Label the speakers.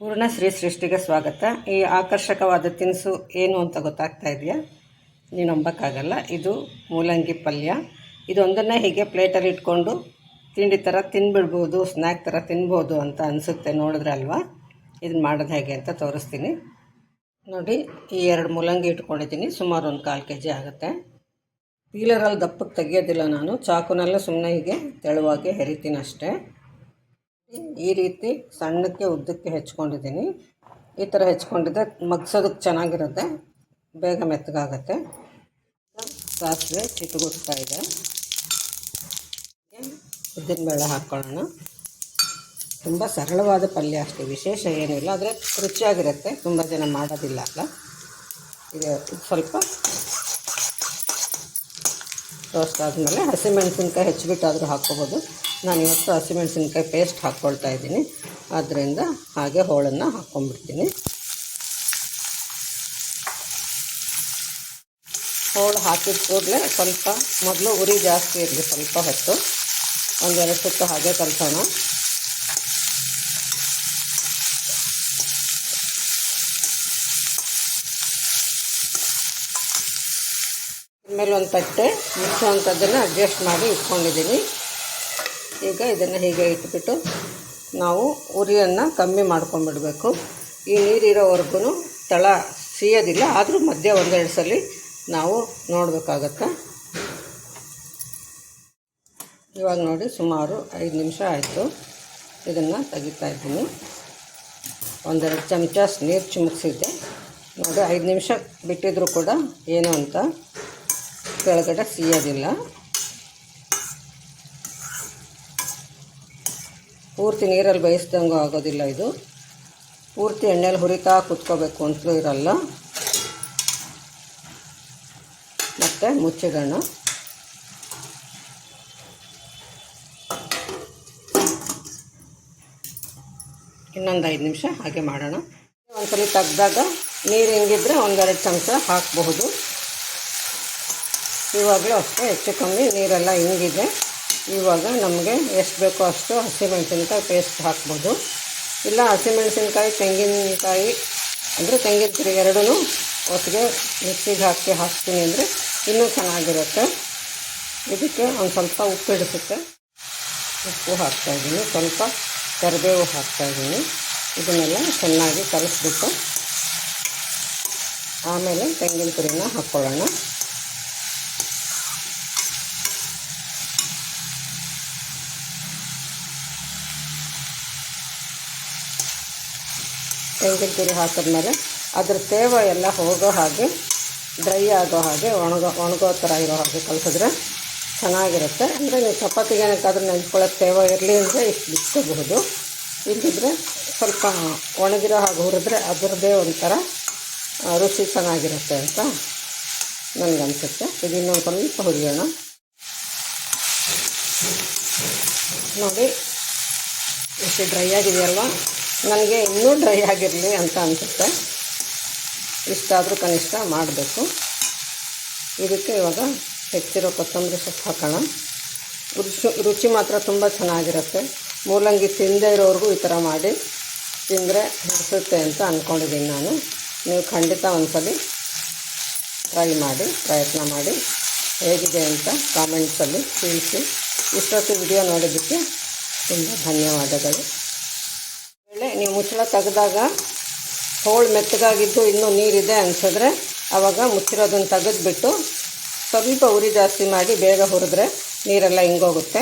Speaker 1: ಪೂರ್ಣ ಶ್ರೀ ಸೃಷ್ಟಿಗೆ ಸ್ವಾಗತ. ಈ ಆಕರ್ಷಕವಾದ ತಿನಿಸು ಏನು ಅಂತ ಗೊತ್ತಾಗ್ತಾ ಇದೆಯಾ? ನೀನು ನಂಬಕ್ಕಾಗಲ್ಲ. ಇದು ಮೂಲಂಗಿ ಪಲ್ಯ. ಇದೊಂದನ್ನು ಹೀಗೆ ಪ್ಲೇಟಲ್ಲಿ ಇಟ್ಕೊಂಡು ತಿಂಡಿ ಥರ ತಿನ್ಬಿಡ್ಬೋದು, ಸ್ನ್ಯಾಕ್ ಥರ ತಿನ್ಬೋದು ಅಂತ ಅನಿಸುತ್ತೆ ನೋಡಿದ್ರೆ ಅಲ್ವಾ? ಇದನ್ನ ಮಾಡೋದು ಹೇಗೆ ಅಂತ ತೋರಿಸ್ತೀನಿ. ನೋಡಿ, ಈ ಎರಡು ಮೂಲಂಗಿ ಇಟ್ಕೊಂಡಿದ್ದೀನಿ. ಸುಮಾರು ಒಂದು ಕಾಲು ಕೆ ಜಿ ಆಗುತ್ತೆ ಪೀಲರಲ್ಲಿ ದಪ್ಪಕ್ಕೆ ತೆಗಿಯೋದಿಲ್ಲ ನಾನು. ಚಾಕುನೆಲ್ಲ ಸುಮ್ಮನೆ ಹೀಗೆ ತೆಳುವಾಗಿ ಹೆರಿತೀನಿ ಅಷ್ಟೇ. ಈ ರೀತಿ ಸಣ್ಣಕ್ಕೆ ಉದ್ದಕ್ಕೆ ಹೆಚ್ಕೊಂಡಿದ್ದೀನಿ. ಈ ಥರ ಹೆಚ್ಕೊಂಡಿದ್ದೆ ಮಗ್ಸೋದಕ್ಕೆ ಚೆನ್ನಾಗಿರುತ್ತೆ. ಬೇಗ ಮೆತ್ತಗಾಗತ್ತೆ. ಸಾಸಿವೆ ಚಿಟುಗುಡ್ತಾ ಇದೆ. ಉದ್ದಿನ ಬೇಳೆ ಹಾಕ್ಕೊಳ್ಳೋಣ ತುಂಬ ಸರಳವಾದ ಪಲ್ಯ ಅಷ್ಟೇ. ವಿಶೇಷ ಏನಿಲ್ಲ. ಆದರೆ ರುಚಿಯಾಗಿರುತ್ತೆ. ತುಂಬ ಜನ ಮಾಡೋದಿಲ್ಲ ಅಲ್ಲ. ಇದು ಸ್ವಲ್ಪ ರೋಸ್ಟ್ ಆದಮೇಲೆ ಹಸಿಮೆಣಸಿನ್ಕಾಯಿ ಹೆಚ್ಚಿಬಿಟ್ಟಾದರೂ ಹಾಕ್ಕೋಬೋದು. ನಾನು ಇವತ್ತು ಹಸಿಮೆಣಸಿನ್ಕಾಯಿ ಪೇಸ್ಟ್ ಹಾಕ್ಕೊಳ್ತಾ ಇದ್ದೀನಿ. ಆದ್ದರಿಂದ ಹಾಗೆ ಹೋಳನ್ನು ಹಾಕ್ಕೊಂಬಿಡ್ತೀನಿ ಹೋಳು ಹಾಕಿದ ಕೂಡಲೇ ಸ್ವಲ್ಪ ಮೊದಲು ಉರಿ ಜಾಸ್ತಿ ಇರಲಿ ಸ್ವಲ್ಪ ಹೊತ್ತು. ಒಂದೆರಡು ಸುತ್ತ ಹಾಗೆ ಕಲಿಸೋಣ. ಆಮೇಲೆ ಒಂದು ತಟ್ಟೆ, ಮುಚ್ಚುವಂಥದ್ದನ್ನು ಅಡ್ಜಸ್ಟ್ ಮಾಡಿ ಇಟ್ಕೊಂಡಿದ್ದೀನಿ. ಈಗ ಇದನ್ನು ಹೀಗೆ ಇಟ್ಬಿಟ್ಟು ನಾವು ಉರಿಯನ್ನು ಕಮ್ಮಿ ಮಾಡ್ಕೊಂಬಿಡಬೇಕು ಈ ನೀರಿರೋವರೆಗೂ ತಳ ಸಿಯೋದಿಲ್ಲ, ಆದರೂ ಮಧ್ಯೆ ಒಂದೆರಡು ಸಲ ನಾವು ನೋಡಬೇಕಾಗತ್ತೆ? ಇವಾಗ ನೋಡಿ, ಸುಮಾರು ಐದು ನಿಮಿಷ ಆಯಿತು. ಇದನ್ನು ತೆಗಿತಾ ಇದ್ದೀನಿ. ಒಂದೆರಡು ಚಮಚ ನೀರು ಚಿಮುಕ್ಸಿದ್ದೆ. ನೋಡಿ, ಐದು ನಿಮಿಷ ಬಿಟ್ಟಿದ್ರು ಕೂಡ ಏನು ಅಂತ. ಕೆಳಗಡೆ ಸಿಯೋದಿಲ್ಲ ಪೂರ್ತಿ ನೀರಲ್ಲಿ ಬೇಯಿಸ್ದಂಗೂ ಆಗೋದಿಲ್ಲ ಇದು. ಪೂರ್ತಿ ಎಣ್ಣೆಲಿ ಹುರಿತಾ ಕುತ್ಕೋಬೇಕು ಅಂತಲೂ ಇರಲ್ಲ. ಮತ್ತು ಮುಚ್ಚಿಡೋಣ. ಇನ್ನೊಂದು ಐದು ನಿಮಿಷ ಹಾಗೆ ಮಾಡೋಣ. ಒಂದ್ಸಲ ತೆಗ್ದಾಗ ನೀರು ಹಿಂಗಿದ್ರೆ ಒಂದೆರಡು ಚಮಚ ಹಾಕಬಹುದು. ಇವಾಗಲೂ ಅಷ್ಟೇ ಹೆಚ್ಚು ಕಮ್ಮಿ ನೀರೆಲ್ಲ ಹಿಂಗಿದೆ. ಇವಾಗ ನಮಗೆ ಎಷ್ಟು ಬೇಕೋ ಅಷ್ಟು ಹಸಿಮೆಣಸಿನ್ಕಾಯಿ ಪೇಸ್ಟ್ ಹಾಕ್ಬೋದು. ಇಲ್ಲ ಹಸಿಮೆಣಸಿನ್ಕಾಯಿ ತೆಂಗಿನಕಾಯಿ ಅಂದರೆ ತೆಂಗಿನ ಎರಡೂ ಒಟ್ಟಿಗೆ ಮಿಕ್ಸಿಗೆ ಹಾಕಿ ಹಾಕ್ತೀನಿ ಅಂದರೆ ಇನ್ನೂ ಚೆನ್ನಾಗಿರುತ್ತೆ. ಇದಕ್ಕೆ ಒಂದು ಸ್ವಲ್ಪ ಉಪ್ಪು ಹಿಡಿಸುತ್ತೆ ಉಪ್ಪು ಹಾಕ್ತಾಯಿದ್ದೀನಿ ಸ್ವಲ್ಪ ಕರಿಬೇವು ಹಾಕ್ತಾಯಿದ್ದೀನಿ ಇದನ್ನೆಲ್ಲ ಚೆನ್ನಾಗಿ ಕಲಿಸ್ಬಿಟ್ಟು ಆಮೇಲೆ ತೆಂಗಿನ ತುರಿನ ಹಾಕ್ಕೊಳ್ಳೋಣ ತೆಂಗಿನ ತುರಿ ಹಾಕಿದ್ಮೇಲೆ ಅದ್ರ ತೇವ ಎಲ್ಲ ಹೋಗೋ ಹಾಗೆ ಡ್ರೈ ಆಗೋ ಹಾಗೆ, ಒಣಗೋ ಒಣಗೋ ಥರ ಇರೋ ಹಾಗೆ ಕಲಿಸಿದ್ರೆ ಚೆನ್ನಾಗಿರುತ್ತೆ. ಅಂದರೆ ನೀವು ಚಪಾತಿಗೆ ಏನಕ್ಕಾದ್ರೂ ನೆಂಚ್ಕೊಳ್ಳೋಕೆ ತೇವ ಇರಲಿ ಅಂದರೆ ಇಷ್ಟು ಇಲ್ಲದಿದ್ದರೆ ಸ್ವಲ್ಪ ಒಣಗಿರೋ ಹಾಗೆ ಹುರಿದ್ರೆ ಅದರದ್ದೇ ಒಂಥರ ರುಚಿ ಚೆನ್ನಾಗಿರುತ್ತೆ ಅಂತ ನನಗನ್ಸುತ್ತೆ ಇದು ಇನ್ನೊಂದು ಸ್ವಲ್ಪ ಹುರಿಯೋಣ. ನೋಡಿ, ಎಷ್ಟು ಡ್ರೈ ಆಗಿದೆಯಲ್ವ? ನನಗೆ ಇನ್ನೂ ಡ್ರೈ ಆಗಿರಲಿ ಅಂತ ಅನಿಸುತ್ತೆ. ಇಷ್ಟಾದರೂ ಕನಿಷ್ಠ ಮಾಡಬೇಕು. ಇದಕ್ಕೆ ಇವಾಗ ಹೆಚ್ಚಿರೋ ಕೊತ್ತಂಬರಿ ಸೊಪ್ಪು ಹಾಕೋಣ. ರುಚಿ ರುಚಿ ಮಾತ್ರ ತುಂಬ ಚೆನ್ನಾಗಿರುತ್ತೆ. ಮೂಲಂಗಿ ತಿಂದೇ ಇರೋರಿಗೂ ಈ ಥರ ಮಾಡಿ ತಿಂದರೆ ಹಿಡಿಸುತ್ತೆ ಅಂತ ಅಂದ್ಕೊಂಡಿದ್ದೀನಿ ನಾನು. ನೀವು ಖಂಡಿತ ಒಂದ್ಸಲಿ ಟ್ರೈ ಮಾಡಿ, ಪ್ರಯತ್ನ ಮಾಡಿ ಹೇಗಿದೆ ಅಂತ ಕಾಮೆಂಟ್ಸಲ್ಲಿ ತಿಳಿಸಿ. ಇಷ್ಟೊತ್ತು ವಿಡಿಯೋ ನೋಡಿದ್ದಕ್ಕೆ ತುಂಬ ಧನ್ಯವಾದಗಳು. ನೀವು ಮುಚ್ಚಳ ತೆಗೆದಾಗ ಹೋಳು ಮೆತ್ತಗಾಗಿದ್ದು ಇನ್ನೂ ನೀರಿದೆ ಅನಿಸಿದ್ರೆ ಆವಾಗ ಮುಚ್ಚಿರೋದನ್ನು ತೆಗೆದುಬಿಟ್ಟು ಸ್ವಲ್ಪ ಉರಿ ಜಾಸ್ತಿ ಮಾಡಿ ಬೇಗ ಹುರಿದ್ರೆ ನೀರೆಲ್ಲ ಹಿಂಗೋಗುತ್ತೆ.